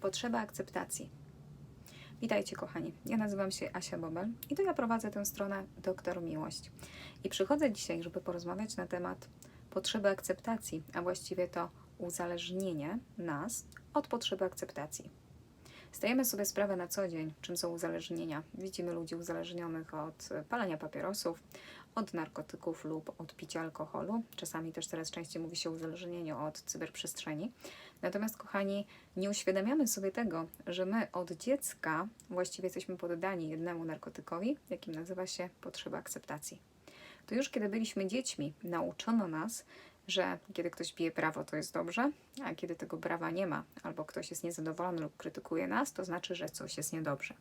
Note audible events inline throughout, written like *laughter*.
Potrzeba akceptacji. Witajcie kochani, ja nazywam się Asia Bobel i to ja prowadzę tę stronę Doktor Miłość. I przychodzę dzisiaj, żeby porozmawiać na temat potrzeby akceptacji, a właściwie to uzależnienie nas od potrzeby akceptacji. Zdajemy sobie sprawę na co dzień, czym są uzależnienia. Widzimy ludzi uzależnionych od palenia papierosów, od narkotyków lub od picia alkoholu. Czasami też coraz częściej mówi się o uzależnieniu od cyberprzestrzeni. Natomiast, kochani, nie uświadamiamy sobie tego, że my od dziecka właściwie jesteśmy poddani jednemu narkotykowi, jakim nazywa się potrzeba akceptacji. To już kiedy byliśmy dziećmi, nauczono nas, że kiedy ktoś bije prawo, to jest dobrze, a kiedy tego prawa nie ma, albo ktoś jest niezadowolony lub krytykuje nas, to znaczy, że coś jest niedobrze.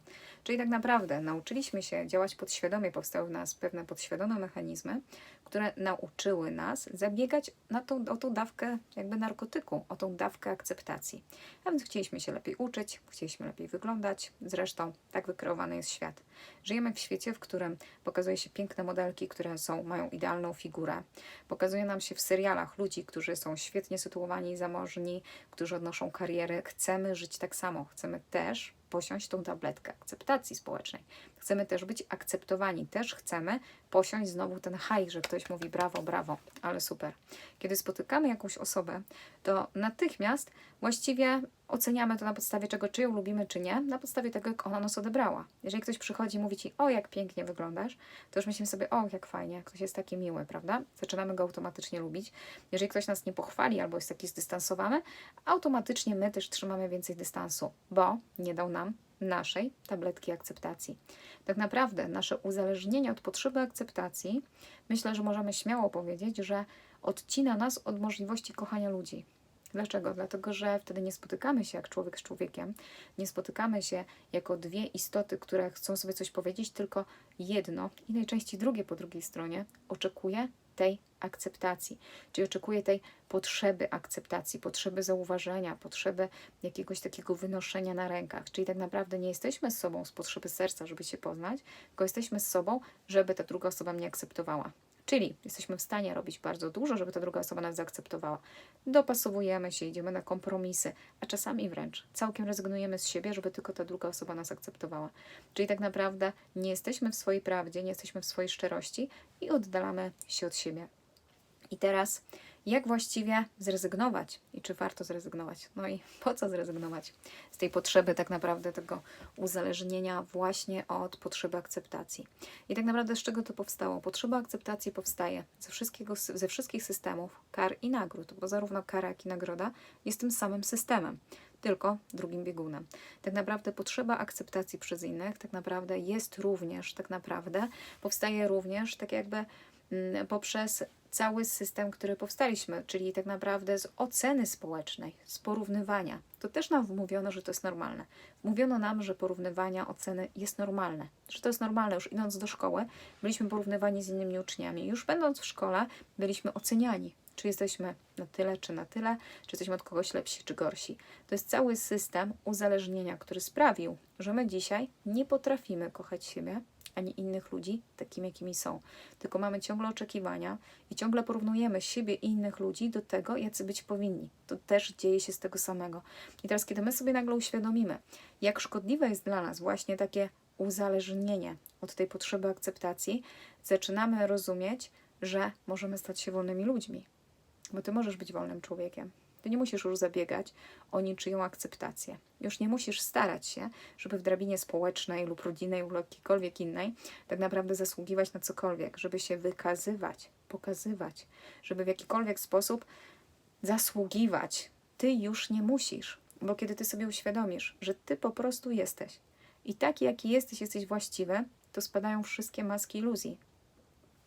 Czyli tak naprawdę nauczyliśmy się działać podświadomie, powstały w nas pewne podświadome mechanizmy, które nauczyły nas zabiegać na tą, o tą dawkę jakby narkotyku, o tą dawkę akceptacji. A więc chcieliśmy się lepiej uczyć, chcieliśmy lepiej wyglądać. Zresztą tak wykreowany jest świat. Żyjemy w świecie, w którym pokazuje się piękne modelki, które są, mają idealną figurę. Pokazuje nam się w serialach ludzi, którzy są świetnie sytuowani, zamożni, którzy odnoszą karierę. Chcemy żyć tak samo. Chcemy też posiąść tą tabletkę akceptacji społecznej. Chcemy też być akceptowani. Też chcemy posiąść znowu ten haj, że ktoś mówi brawo, brawo, ale super. Kiedy spotykamy jakąś osobę, to natychmiast właściwie oceniamy to na podstawie czego, czy ją lubimy, czy nie, na podstawie tego, jak ona nas odebrała. Jeżeli ktoś przychodzi i mówi ci, o jak pięknie wyglądasz, to już myślimy sobie, o jak fajnie, ktoś jest taki miły, prawda? Zaczynamy go automatycznie lubić. Jeżeli ktoś nas nie pochwali albo jest taki zdystansowany, automatycznie my też trzymamy więcej dystansu, bo nie dał nam naszej tabletki akceptacji. Tak naprawdę nasze uzależnienie od potrzeby akceptacji, myślę, że możemy śmiało powiedzieć, że odcina nas od możliwości kochania ludzi. Dlaczego? Dlatego, że wtedy nie spotykamy się jak człowiek z człowiekiem, nie spotykamy się jako dwie istoty, które chcą sobie coś powiedzieć, tylko jedno i najczęściej drugie po drugiej stronie oczekuje tej akceptacji, czyli oczekuje tej potrzeby akceptacji, potrzeby zauważenia, potrzeby jakiegoś takiego wynoszenia na rękach. Czyli tak naprawdę nie jesteśmy z sobą z potrzeby serca, żeby się poznać, tylko jesteśmy z sobą, żeby ta druga osoba mnie akceptowała. Czyli jesteśmy w stanie robić bardzo dużo, żeby ta druga osoba nas zaakceptowała. Dopasowujemy się, idziemy na kompromisy, a czasami wręcz całkiem rezygnujemy z siebie, żeby tylko ta druga osoba nas akceptowała. Czyli tak naprawdę nie jesteśmy w swojej prawdzie, nie jesteśmy w swojej szczerości i oddalamy się od siebie. I teraz, jak właściwie zrezygnować i czy warto zrezygnować? No i *laughs* po co zrezygnować z tej potrzeby, tak naprawdę tego uzależnienia właśnie od potrzeby akceptacji? I tak naprawdę z czego to powstało? Potrzeba akceptacji powstaje ze, wszystkiego, ze wszystkich systemów kar i nagród, bo zarówno kara, jak i nagroda jest tym samym systemem tylko drugim biegunem. Tak naprawdę potrzeba akceptacji przez innych, tak naprawdę jest również, tak naprawdę powstaje również tak jakby poprzez cały system, który powstaliśmy, czyli tak naprawdę z oceny społecznej, z porównywania. To też nam wmówiono, że to jest normalne. Mówiono nam, że porównywania oceny jest normalne, że to jest normalne. Już idąc do szkoły, byliśmy porównywani z innymi uczniami. Już będąc w szkole, byliśmy oceniani, czy jesteśmy na tyle, czy na tyle, czy jesteśmy od kogoś lepsi, czy gorsi. To jest cały system uzależnienia, który sprawił, że my dzisiaj nie potrafimy kochać siebie, ani innych ludzi takimi, jakimi są. Tylko mamy ciągle oczekiwania i ciągle porównujemy siebie i innych ludzi do tego, jacy być powinni. To też dzieje się z tego samego. I teraz, kiedy my sobie nagle uświadomimy, jak szkodliwe jest dla nas właśnie takie uzależnienie od tej potrzeby akceptacji, zaczynamy rozumieć, że możemy stać się wolnymi ludźmi. Bo ty możesz być wolnym człowiekiem. Ty nie musisz już zabiegać o niczyją akceptację. Już nie musisz starać się, żeby w drabinie społecznej lub rodzinnej lub jakiejkolwiek innej tak naprawdę zasługiwać na cokolwiek, żeby się wykazywać, pokazywać, żeby w jakikolwiek sposób zasługiwać. Ty już nie musisz, bo kiedy ty sobie uświadomisz, że ty po prostu jesteś i taki, jaki jesteś, jesteś właściwy, to spadają wszystkie maski iluzji,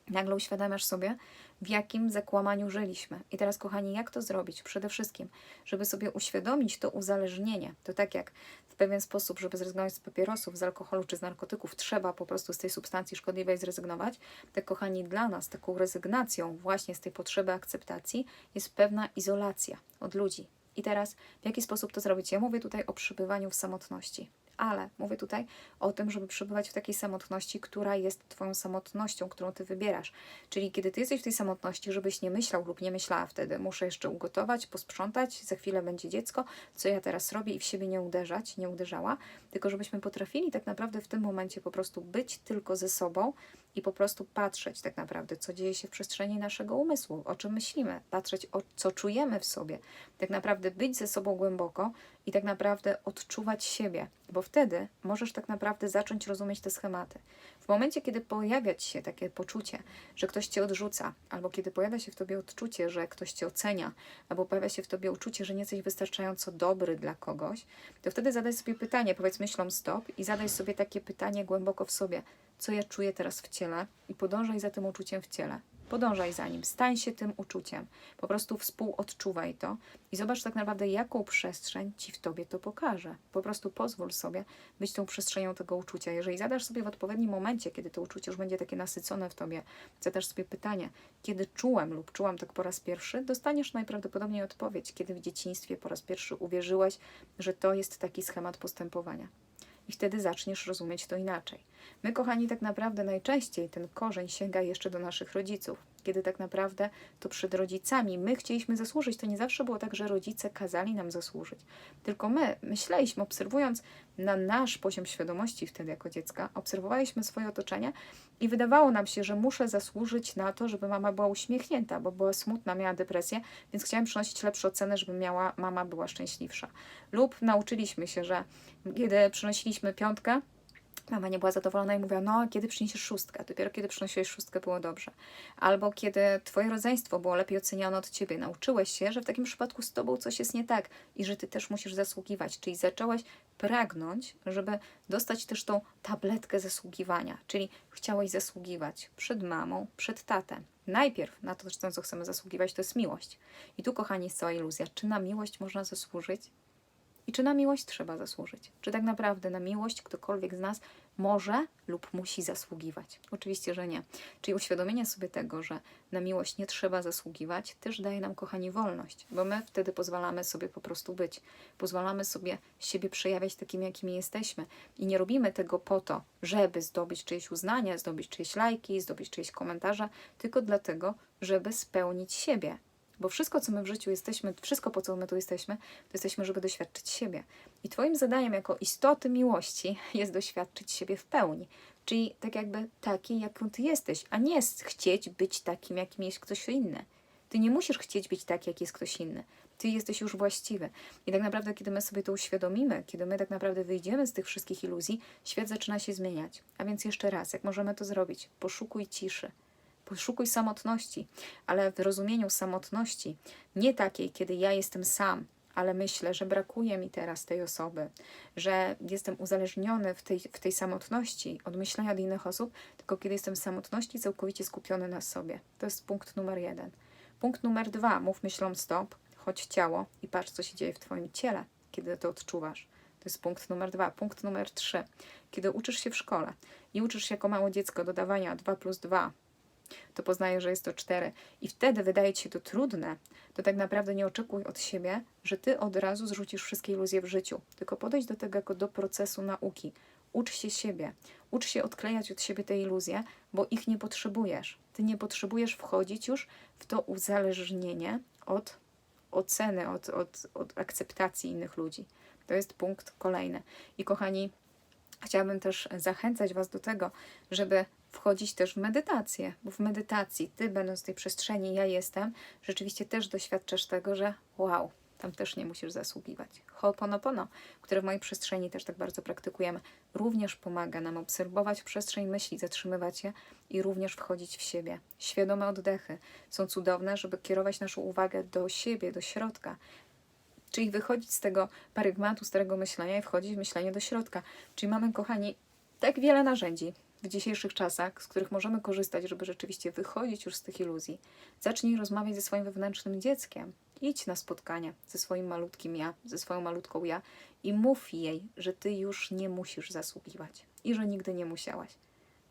nagle uświadamiasz sobie, w jakim zakłamaniu żyliśmy. I teraz, kochani, jak to zrobić? Przede wszystkim, żeby sobie uświadomić to uzależnienie. To tak jak w pewien sposób, żeby zrezygnować z papierosów, z alkoholu czy z narkotyków, trzeba po prostu z tej substancji szkodliwej zrezygnować. Tak, kochani, dla nas taką rezygnacją właśnie z tej potrzeby akceptacji jest pewna izolacja od ludzi. I teraz, w jaki sposób to zrobić? Ja mówię tutaj o przybywaniu w samotności ale mówię tutaj o tym, żeby przebywać w takiej samotności, która jest Twoją samotnością, którą Ty wybierasz. Czyli kiedy Ty jesteś w tej samotności, żebyś nie myślał lub nie myślała wtedy, muszę jeszcze ugotować, posprzątać, za chwilę będzie dziecko, co ja teraz robię i w siebie nie uderzać, nie uderzała, tylko żebyśmy potrafili tak naprawdę w tym momencie po prostu być tylko ze sobą i po prostu patrzeć tak naprawdę, co dzieje się w przestrzeni naszego umysłu, o czym myślimy, patrzeć, o co czujemy w sobie, tak naprawdę być ze sobą głęboko i tak naprawdę odczuwać siebie, bo wtedy możesz tak naprawdę zacząć rozumieć te schematy. W momencie, kiedy pojawia ci się takie poczucie, że ktoś cię odrzuca, albo kiedy pojawia się w tobie odczucie, że ktoś cię ocenia, albo pojawia się w tobie uczucie, że nie jesteś wystarczająco dobry dla kogoś, to wtedy zadaj sobie pytanie, powiedz myślom stop i zadaj sobie takie pytanie głęboko w sobie, co ja czuję teraz w ciele i podążaj za tym uczuciem w ciele. Podążaj za nim, stań się tym uczuciem. Po prostu współodczuwaj to i zobacz tak naprawdę, jaką przestrzeń ci w tobie to pokaże. Po prostu pozwól sobie być tą przestrzenią tego uczucia. Jeżeli zadasz sobie w odpowiednim momencie, kiedy to uczucie już będzie takie nasycone w tobie, zadasz sobie pytanie, kiedy czułem lub czułam tak po raz pierwszy, dostaniesz najprawdopodobniej odpowiedź, kiedy w dzieciństwie po raz pierwszy uwierzyłeś, że to jest taki schemat postępowania. I wtedy zaczniesz rozumieć to inaczej. My, kochani, tak naprawdę najczęściej ten korzeń sięga jeszcze do naszych rodziców, kiedy tak naprawdę to przed rodzicami my chcieliśmy zasłużyć. To nie zawsze było tak, że rodzice kazali nam zasłużyć, tylko my myśleliśmy, obserwując na nasz poziom świadomości wtedy jako dziecka, obserwowaliśmy swoje otoczenie i wydawało nam się, że muszę zasłużyć na to, żeby mama była uśmiechnięta, bo była smutna, miała depresję, więc chciałem przynosić lepsze oceny, żeby miała, mama była szczęśliwsza. Lub nauczyliśmy się, że kiedy przynosiliśmy piątkę, Mama nie była zadowolona i mówiła, no kiedy przyniesiesz szóstkę? Dopiero kiedy przynosiłeś szóstkę było dobrze. Albo kiedy twoje rodzeństwo było lepiej oceniane od ciebie. Nauczyłeś się, że w takim przypadku z tobą coś jest nie tak i że ty też musisz zasługiwać. Czyli zacząłeś pragnąć, żeby dostać też tą tabletkę zasługiwania. Czyli chciałeś zasługiwać przed mamą, przed tatem. Najpierw na to, co chcemy zasługiwać, to jest miłość. I tu, kochani, jest cała iluzja. Czy na miłość można zasłużyć? I czy na miłość trzeba zasłużyć? Czy tak naprawdę na miłość ktokolwiek z nas może lub musi zasługiwać? Oczywiście, że nie. Czyli uświadomienie sobie tego, że na miłość nie trzeba zasługiwać, też daje nam, kochani, wolność, bo my wtedy pozwalamy sobie po prostu być. Pozwalamy sobie siebie przejawiać takimi, jakimi jesteśmy. I nie robimy tego po to, żeby zdobyć czyjeś uznanie, zdobyć czyjeś lajki, zdobyć czyjeś komentarze, tylko dlatego, żeby spełnić siebie, bo wszystko, co my w życiu jesteśmy, wszystko, po co my tu jesteśmy, to jesteśmy, żeby doświadczyć siebie. I Twoim zadaniem jako istoty miłości *laughs* jest doświadczyć siebie w pełni. Czyli tak jakby takiej, jaką Ty jesteś, a nie chcieć być takim, jakim jest ktoś inny. Ty nie musisz chcieć być taki, jak jest ktoś inny. Ty jesteś już właściwy. I tak naprawdę, kiedy my sobie to uświadomimy, kiedy my tak naprawdę wyjdziemy z tych wszystkich iluzji, świat zaczyna się zmieniać. A więc jeszcze raz, jak możemy to zrobić? Poszukuj ciszy poszukuj samotności, ale w rozumieniu samotności, nie takiej, kiedy ja jestem sam, ale myślę, że brakuje mi teraz tej osoby, że jestem uzależniony w tej, w tej samotności od myślenia od innych osób, tylko kiedy jestem w samotności całkowicie skupiony na sobie. To jest punkt numer jeden. Punkt numer dwa, mów myślom stop, chodź ciało i patrz, co się dzieje w Twoim ciele, kiedy to odczuwasz. To jest punkt numer dwa. Punkt numer trzy. Kiedy uczysz się w szkole i uczysz się jako małe dziecko dodawania 2 plus 2 to poznaje, że jest to cztery. I wtedy wydaje ci się to trudne, to tak naprawdę nie oczekuj od siebie, że ty od razu zrzucisz wszystkie iluzje w życiu, tylko podejdź do tego jako do procesu nauki. Ucz się siebie, ucz się odklejać od siebie te iluzje, bo ich nie potrzebujesz. Ty nie potrzebujesz wchodzić już w to uzależnienie od oceny, od, od, od akceptacji innych ludzi. To jest punkt kolejny. I kochani, chciałabym też zachęcać Was do tego, żeby wchodzić też w medytację, bo w medytacji, ty będąc w tej przestrzeni, ja jestem, rzeczywiście też doświadczasz tego, że wow, tam też nie musisz zasługiwać. Ho'oponopono, które w mojej przestrzeni też tak bardzo praktykujemy, również pomaga nam obserwować przestrzeń myśli, zatrzymywać je i również wchodzić w siebie. Świadome oddechy są cudowne, żeby kierować naszą uwagę do siebie, do środka, czyli wychodzić z tego parygmatu, starego myślenia i wchodzić w myślenie do środka. Czyli mamy, kochani, tak wiele narzędzi, w dzisiejszych czasach, z których możemy korzystać, żeby rzeczywiście wychodzić już z tych iluzji. Zacznij rozmawiać ze swoim wewnętrznym dzieckiem. Idź na spotkanie ze swoim malutkim ja, ze swoją malutką ja i mów jej, że ty już nie musisz zasługiwać i że nigdy nie musiałaś.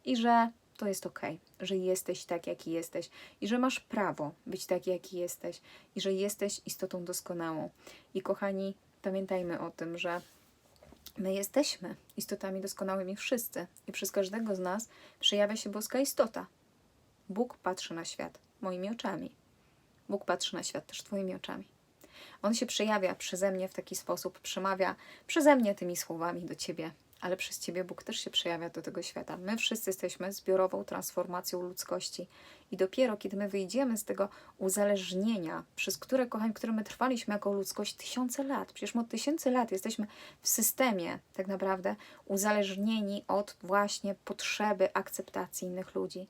I że to jest ok, że jesteś tak, jaki jesteś i że masz prawo być taki, jaki jesteś i że jesteś istotą doskonałą. I kochani, pamiętajmy o tym, że My jesteśmy istotami doskonałymi wszyscy i przez każdego z nas przejawia się boska istota. Bóg patrzy na świat moimi oczami. Bóg patrzy na świat też Twoimi oczami. On się przejawia przeze mnie w taki sposób, przemawia przeze mnie tymi słowami do Ciebie, ale przez Ciebie Bóg też się przejawia do tego świata. My wszyscy jesteśmy zbiorową transformacją ludzkości i dopiero kiedy my wyjdziemy z tego uzależnienia, przez które, kochani, które my trwaliśmy jako ludzkość tysiące lat, przecież my od tysięcy lat jesteśmy w systemie tak naprawdę uzależnieni od właśnie potrzeby akceptacji innych ludzi.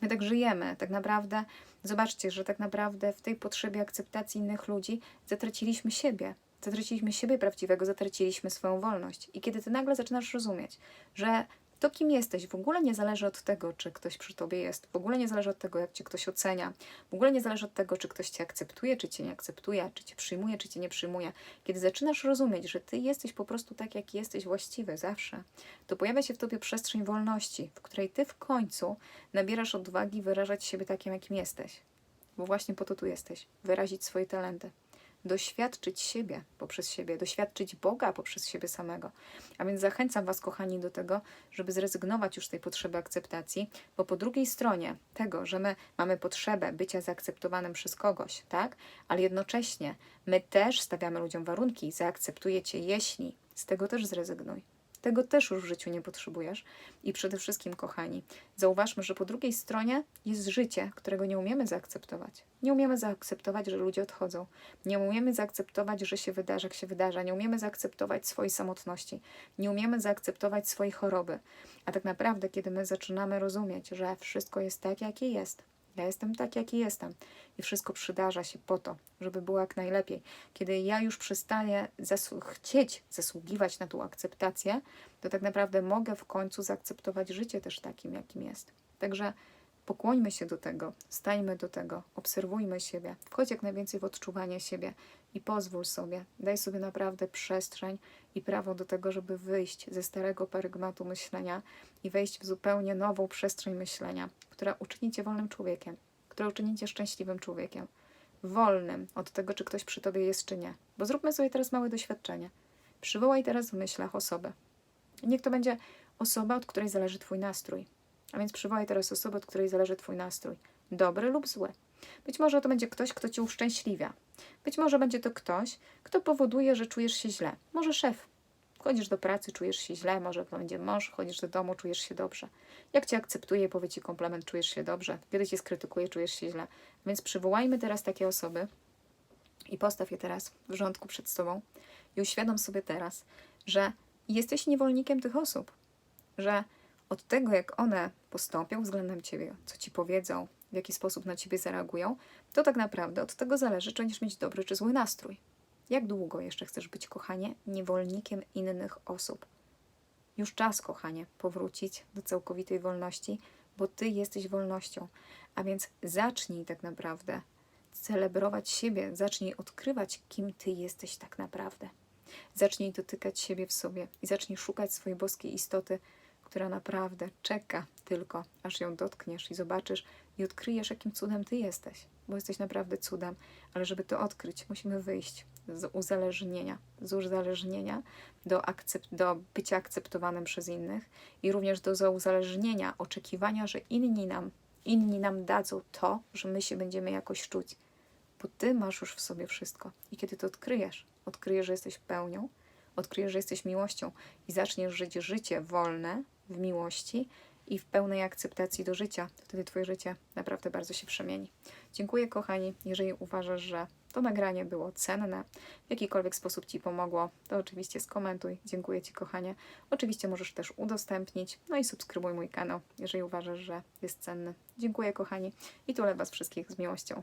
My tak żyjemy, tak naprawdę. Zobaczcie, że tak naprawdę w tej potrzebie akceptacji innych ludzi zatraciliśmy siebie. Zatraciliśmy siebie prawdziwego, zatraciliśmy swoją wolność. I kiedy ty nagle zaczynasz rozumieć, że to, kim jesteś, w ogóle nie zależy od tego, czy ktoś przy tobie jest, w ogóle nie zależy od tego, jak cię ktoś ocenia, w ogóle nie zależy od tego, czy ktoś cię akceptuje, czy cię nie akceptuje, czy cię przyjmuje, czy cię nie przyjmuje. Kiedy zaczynasz rozumieć, że ty jesteś po prostu tak, jak jesteś właściwy zawsze, to pojawia się w tobie przestrzeń wolności, w której ty w końcu nabierasz odwagi wyrażać siebie takim, jakim jesteś. Bo właśnie po to tu jesteś wyrazić swoje talenty doświadczyć siebie poprzez siebie, doświadczyć Boga poprzez siebie samego. A więc zachęcam Was, kochani, do tego, żeby zrezygnować już z tej potrzeby akceptacji, bo po drugiej stronie tego, że my mamy potrzebę bycia zaakceptowanym przez kogoś, tak? Ale jednocześnie my też stawiamy ludziom warunki, zaakceptuję Cię, jeśli. Z tego też zrezygnuj. Tego też już w życiu nie potrzebujesz. I przede wszystkim, kochani, zauważmy, że po drugiej stronie jest życie, którego nie umiemy zaakceptować. Nie umiemy zaakceptować, że ludzie odchodzą. Nie umiemy zaakceptować, że się wydarza, jak się wydarza. Nie umiemy zaakceptować swojej samotności. Nie umiemy zaakceptować swojej choroby. A tak naprawdę, kiedy my zaczynamy rozumieć, że wszystko jest tak, jakie jest, ja jestem tak, jaki jestem. I wszystko przydarza się po to, żeby było jak najlepiej. Kiedy ja już przestaję chcieć zasługiwać na tą akceptację, to tak naprawdę mogę w końcu zaakceptować życie też takim, jakim jest. Także pokłońmy się do tego, stajmy do tego, obserwujmy siebie, wchodź jak najwięcej w odczuwanie siebie i pozwól sobie, daj sobie naprawdę przestrzeń i prawo do tego, żeby wyjść ze starego parygmatu myślenia i wejść w zupełnie nową przestrzeń myślenia, która uczyni cię wolnym człowiekiem, która uczyni cię szczęśliwym człowiekiem. Wolnym od tego, czy ktoś przy tobie jest, czy nie. Bo zróbmy sobie teraz małe doświadczenie. Przywołaj teraz w myślach osobę. Niech to będzie osoba, od której zależy Twój nastrój. A więc przywołaj teraz osobę, od której zależy Twój nastrój. Dobry lub zły. Być może to będzie ktoś, kto Cię uszczęśliwia. Być może będzie to ktoś, kto powoduje, że czujesz się źle. Może szef. Chodzisz do pracy, czujesz się źle, może to będzie mąż, chodzisz do domu, czujesz się dobrze. Jak Cię akceptuje, powie Ci komplement, czujesz się dobrze. Kiedy Cię skrytykuje, czujesz się źle. Więc przywołajmy teraz takie osoby i postaw je teraz w rządku przed Sobą i uświadom sobie teraz, że jesteś niewolnikiem tych osób, że od tego, jak one postąpią względem Ciebie, co Ci powiedzą, w jaki sposób na Ciebie zareagują, to tak naprawdę od tego zależy, czy będziesz mieć dobry czy zły nastrój. Jak długo jeszcze chcesz być, kochanie, niewolnikiem innych osób? Już czas, kochanie, powrócić do całkowitej wolności, bo Ty jesteś wolnością. A więc zacznij tak naprawdę celebrować siebie, zacznij odkrywać, kim Ty jesteś tak naprawdę. Zacznij dotykać siebie w sobie i zacznij szukać swojej boskiej istoty, która naprawdę czeka tylko, aż ją dotkniesz i zobaczysz i odkryjesz, jakim cudem Ty jesteś, bo jesteś naprawdę cudem, ale żeby to odkryć, musimy wyjść z uzależnienia, z uzależnienia do, akcept, do bycia akceptowanym przez innych i również do uzależnienia, oczekiwania, że inni nam, inni nam dadzą to, że my się będziemy jakoś czuć, bo Ty masz już w sobie wszystko. I kiedy to odkryjesz, odkryjesz, że jesteś pełnią, odkryjesz, że jesteś miłością i zaczniesz żyć życie wolne w miłości i w pełnej akceptacji do życia, wtedy Twoje życie naprawdę bardzo się przemieni. Dziękuję, kochani. Jeżeli uważasz, że to nagranie było cenne, w jakikolwiek sposób Ci pomogło, to oczywiście skomentuj. Dziękuję Ci, kochanie. Oczywiście możesz też udostępnić, no i subskrybuj mój kanał, jeżeli uważasz, że jest cenny. Dziękuję, kochani. I tule Was wszystkich z miłością.